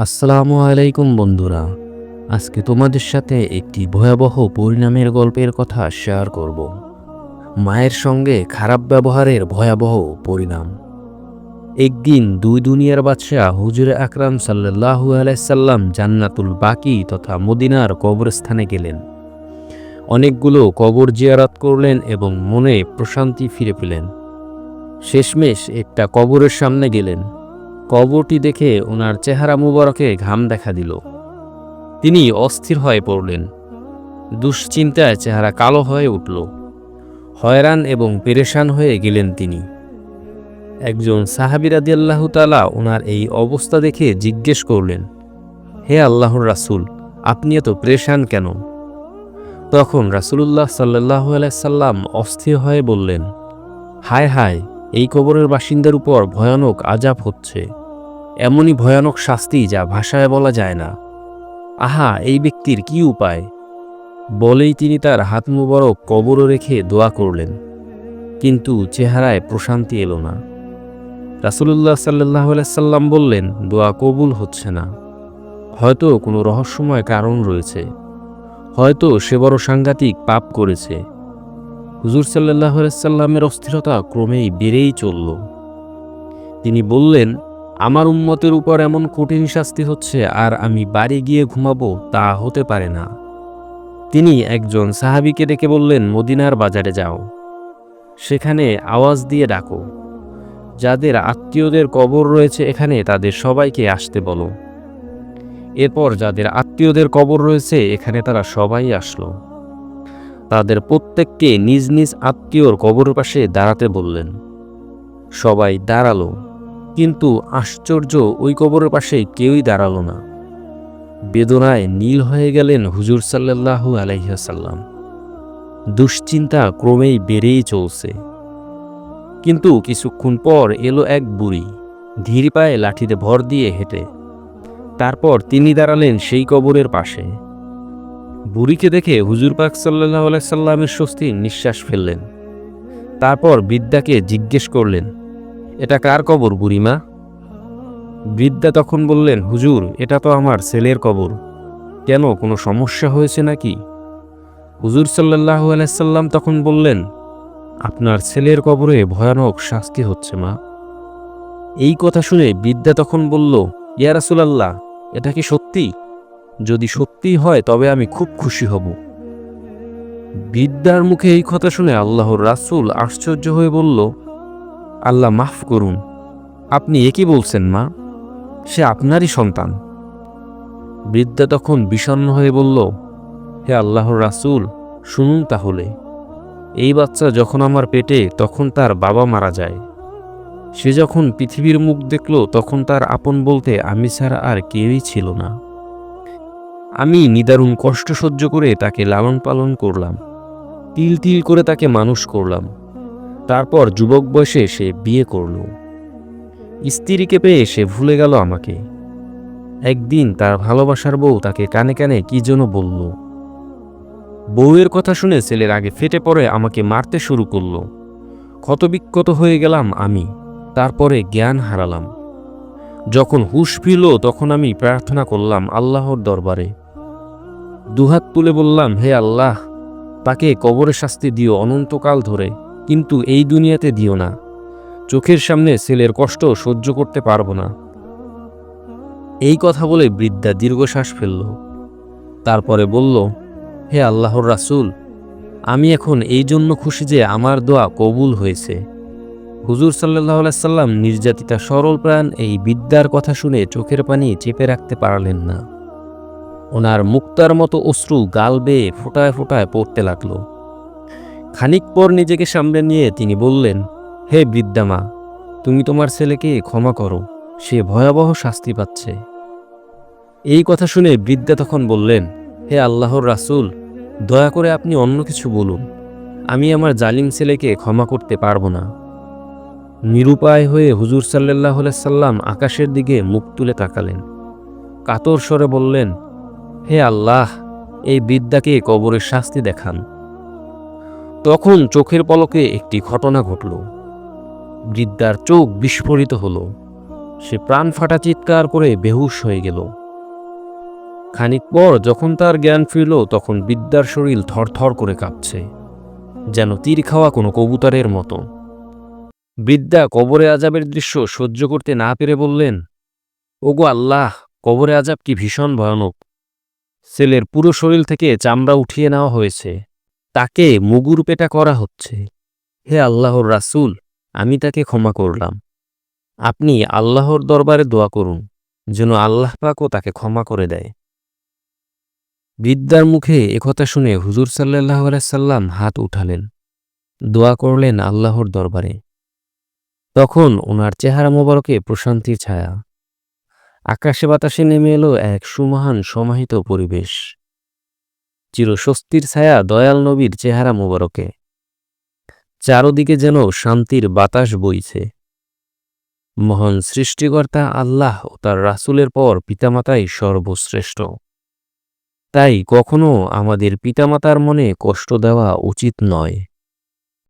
আসসালামু আলাইকুম বন্ধুরা। আজকে তোমাদের সাথে একটি ভয়াবহ পরিণামের গল্পের কথা শেয়ার করব। মায়ের সঙ্গে খারাপ ব্যবহারের ভয়াবহ পরিণাম। একদিন দুই দুনিয়ার বাদশাহ হুজুরে আকরাম সাল্লাহু আলাইসাল্লাম জান্নাতুল বাকি তথা মদিনার কবরস্থানে গেলেন। অনেকগুলো কবর জিয়ারাত করলেন এবং মনে প্রশান্তি ফিরে পেলেন। শেষমেশ একটা কবরের সামনে গেলেন। কবরটি দেখে ওনার চেহারা মুবারকে ঘাম দেখা দিল। তিনি অস্থির হয়ে পড়লেন। দুশ্চিন্তায় চেহারা কালো হয়ে উঠল। হয়রান এবং পেরেশান হয়ে গেলেন তিনি। একজন সাহাবিরাদি তালা ওনার এই অবস্থা দেখে জিজ্ঞেস করলেন, হে আল্লাহর রাসূল, আপনি এত প্রেশান কেন? তখন রাসূলুল্লাহ সাল্লাহ সাল্লাম অস্থির হয়ে বললেন, হায় হায়, এই কবরের বাসিন্দার উপর ভয়ানক আজাব হচ্ছে। এমনই ভয়ানক শাস্তি যা ভাষায় বলা যায় না। আহা, এই ব্যক্তির কি উপায়? বলেই তিনি তার হাত মুবারক কবরও রেখে দোয়া করলেন, কিন্তু চেহারায় প্রশান্তি এলো না। রাসুলুল্লাহ সাল্লাহ সাল্লাম বললেন, দোয়া কবুল হচ্ছে না। হয়তো কোনো রহস্যময় কারণ রয়েছে। হয়তো সে বড় সাংঘাতিক পাপ করেছে। হুজুর সাল্লাহ সাল্লামের অস্থিরতা ক্রমেই বেড়েই চলল। তিনি বললেন আমার উম্মতের উপর এমন কঠিন শাস্তি হচ্ছে আর আমি বাড়ি গিয়ে ঘুমাবো তা হতে পারে না। তিনি একজন সাহাবিকে ডেকে বললেন, মদিনার বাজারে যাও। সেখানে আওয়াজ দিয়ে ডাকো। যাদের আত্মীয়দের কবর রয়েছে এখানে তাদের সবাইকে আসতে বলো। এরপর যাদের আত্মীয়দের কবর রয়েছে এখানে তারা সবাই আসলো। তাদের প্রত্যেককে নিজ নিজ আত্মীয়র কবর পাশে দাঁড়াতে বললেন। সবাই দাঁড়াল। কিন্তু আশ্চর্য ওই কবরের পাশে কেউই দাঁড়াল না। বেদনায় নীল হয়ে গেলেন হুজুর সাল্লাহু আলাইসাল্লাম দুশ্চিন্তা ক্রমেই বেড়েই চলছে। কিন্তু কিছুক্ষণ পর এলো এক বুড়ি, ধীর পায়ে লাঠিতে ভর দিয়ে হেঁটে। তারপর তিনি দাঁড়ালেন সেই কবরের পাশে। বুড়িকে দেখে হুজুর পাক সাল্লাহ সাল্লামের স্বস্তির নিঃশ্বাস ফেললেন। তারপর বিদ্যাকে জিজ্ঞেস করলেন এটা কার কবর, বুড়িমা? বৃদ্ধা তখন বললেন, হুজুর, এটা তো আমার ছেলের কবর। কেন, কোনো সমস্যা হয়েছে নাকি? হুজুর সাল্লাহ আলাইসাল্লাম তখন বললেন, আপনার ছেলের কবরে ভয়ানক শাস্তি হচ্ছে, মা। এই কথা শুনে বিদ্যা তখন বলল, ইয়া রাসুলাল্লাহ, এটা কি সত্যি? যদি সত্যি হয়, তবে আমি খুব খুশি হব। বিদ্যার মুখে এই কথা শুনে আল্লাহর রাসূল আশ্চর্য হয়ে বলল আল্লাহ মাফ করুন। আপনি একই বলছেন, মা। সে আপনারই সন্তান। বৃদ্ধা তখন বিষণ্ণ হয়ে বলল, হে আল্লাহর রাসূল, শুনুন তাহলে। এই বাচ্চা যখন আমার পেটে, তখন তার বাবা মারা যায়। সে যখন পৃথিবীর মুখ দেখল, তখন তার আপন বলতে, আমি ছাড়া আর কেউই ছিল না। আমি নিদারুণ কষ্ট সহ্য করে তাকে লালন পালন করলাম। তিল তিল করে তাকে মানুষ করলাম। তারপর যুবক বয়সে সে বিয়ে করল। স্ত্রীকে পেয়ে সে ভুলে গেল আমাকে। একদিন তার ভালোবাসার বউ তাকে কানে কানে কি যেন বলল। বউয়ের কথা শুনে ছেলের আগে ফেটে পড়ে আমাকে মারতে শুরু করল। ক্ষতবিক্ষত হয়ে গেলাম আমি, তারপরে জ্ঞান হারালাম। যখন হুশ ফিরল তখন আমি প্রার্থনা করলাম আল্লাহর দরবারে। দুহাত তুলে বললাম, হে আল্লাহ, তাকে কবরে শাস্তি দিও অনন্তকাল ধরে। কিন্তু এই দুনিয়াতে দিও না। চোখের সামনে ছেলের কষ্ট সহ্য করতে পারব না। এই কথা বলে বৃদ্ধা দীর্ঘশ্বাস ফেলল। তারপরে বলল, হে আল্লাহর রাসুল, আমি এখন এই জন্য খুশি যে আমার দোয়া কবুল হয়েছে। হুজুর সাল্লাহ সাল্লাম নির্যাতিতা সরল প্রাণ এই বিদ্যার কথা শুনে চোখের পানি চেপে রাখতে পারলেন না। ওনার মুক্তার মতো অশ্রু গাল বেয়ে ফোটায় ফোটায় পড়তে লাগল। খানিক পর নিজেকে সামনে নিয়ে তিনি বললেন, হে বৃদ্ধামা তুমি তোমার ছেলেকে ক্ষমা করো, সে ভয়াবহ শাস্তি পাচ্ছে। এই কথা শুনে বৃদ্ধা তখন বললেন, হে আল্লাহর রাসূল, দয়া করে আপনি অন্য কিছু বলুন। আমি আমার জালিম ছেলেকে ক্ষমা করতে পারব না। নিরুপায় হয়ে হুজুর সাল্লাহ সাল্লাম আকাশের দিকে মুখ তুলে তাকালেন। কাতর স্বরে বললেন, হে আল্লাহ, এই বিদ্যাকে কবরের শাস্তি দেখান। তখন চোখের পলকে একটি ঘটনা ঘটল। বৃদ্ধার চোখ বিস্ফোরিত হল। সে প্রাণ ফাটা চিৎকার করে বেহুশ হয়ে গেল। খানিক পর যখন তার জ্ঞান ফিরল, তখন বিদ্যার শরীর থরথর করে কাঁপছে, যেন তীর খাওয়া কোনো কবুতরের মতো। বৃদ্ধা কবরে আজাবের দৃশ্য সহ্য করতে না পেরে বললেন, ওগো আল্লাহ, কবরে আজাব কি ভীষণ ভয়ানক। ছেলের পুরো শরীর থেকে চামড়া উঠিয়ে নেওয়া হয়েছে। তাকে মুগুর পেটা করা হচ্ছে। হে আল্লাহর রাসূল, আমি তাকে ক্ষমা করলাম। আপনি আল্লাহর দরবারে দোয়া করুন, যেন আল্লাহ পাকও তাকে ক্ষমা করে দেয়। বৃদ্ধার মুখে একথা শুনে হুজুর সাল্লাহ সাল্লাম হাত উঠালেন। দোয়া করলেন আল্লাহর দরবারে। তখন ওনার চেহারা মোবারকে প্রশান্তির ছায়া। আকাশে বাতাসে নেমে এলো এক সুমহান সমাহিত পরিবেশ। চিরস্বস্তির ছায়া দয়াল নবীর চেহারা মোবারকে। চারদিকে যেন শান্তির বাতাস বইছে। মহান সৃষ্টিকর্তা আল্লাহ ও তার রাসুলের পর পিতামাতাই সর্বশ্রেষ্ঠ। তাই কখনো আমাদের পিতামাতার মনে কষ্ট দেওয়া উচিত নয়।